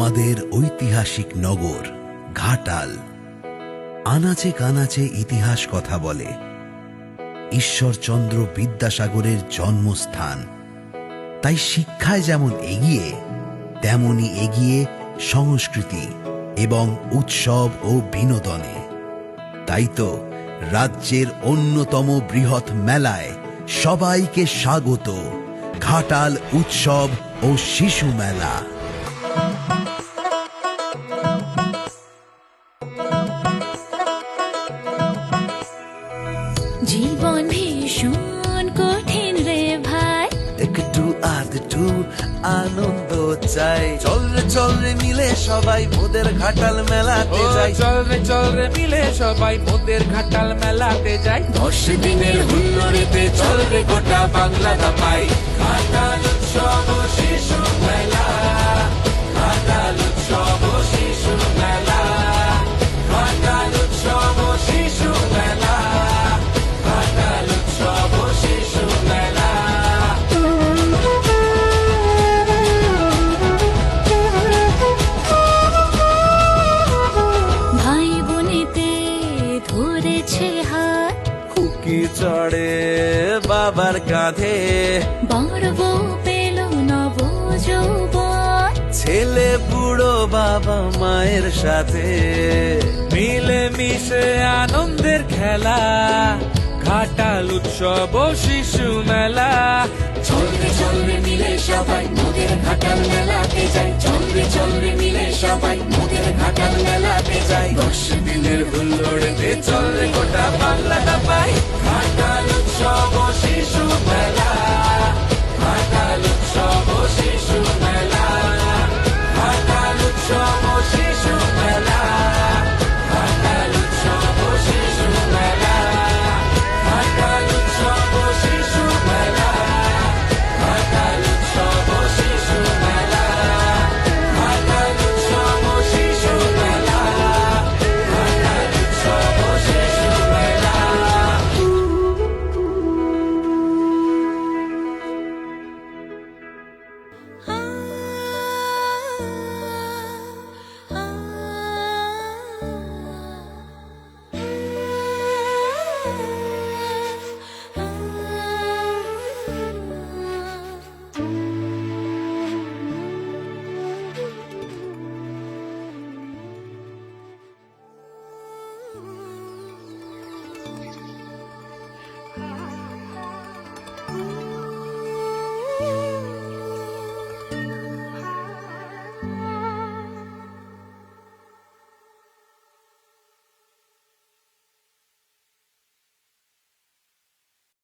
আমাদের ঐতিহাসিক নগর, ঘাটাল। আনাচে কানাচে ইতিহাস কথা বলে। ঈশ্বরচন্দ্র বিদ্যাসাগরের জন্মস্থান। তাই শিক্ষায় যেমন এগিয়ে, তেমনি এগিয়ে সংস্কৃতি এবং উৎসব ও বিনোদনে। তাই তো রাজ্যের অন্যতম বৃহৎ মেলায় সবাইকে স্বাগত। ঘাটাল উৎসব ও শিশু মেলা। জীবন ভীষণ কঠিন রে ভাই একটু আধটু আনন্দ চাই চল রে চল রে মিলে সবাই মোদের ঘাটাল মেলাতে যাই চল রে চল রে মিলে সবাই মোদের ঘাটাল মেলাতে যাই দশ দিনের হুল্লোড়েতে চল রে গোটা বাংলা দাপাই ঘাটাল ধরেছে হাত খুকি চড়ে বাবার কাঁধে। বড় বউ পেল নব যৌবন ছেলে বুড়ো বাবা মায়ের সাথে। মিলে মিশে আনন্দের খেলা ঘাটাল উৎসব ও শিশু মেলা। চলবে চলবে মিলে সবাই মোদের ঘাটাল মেলাতে যাই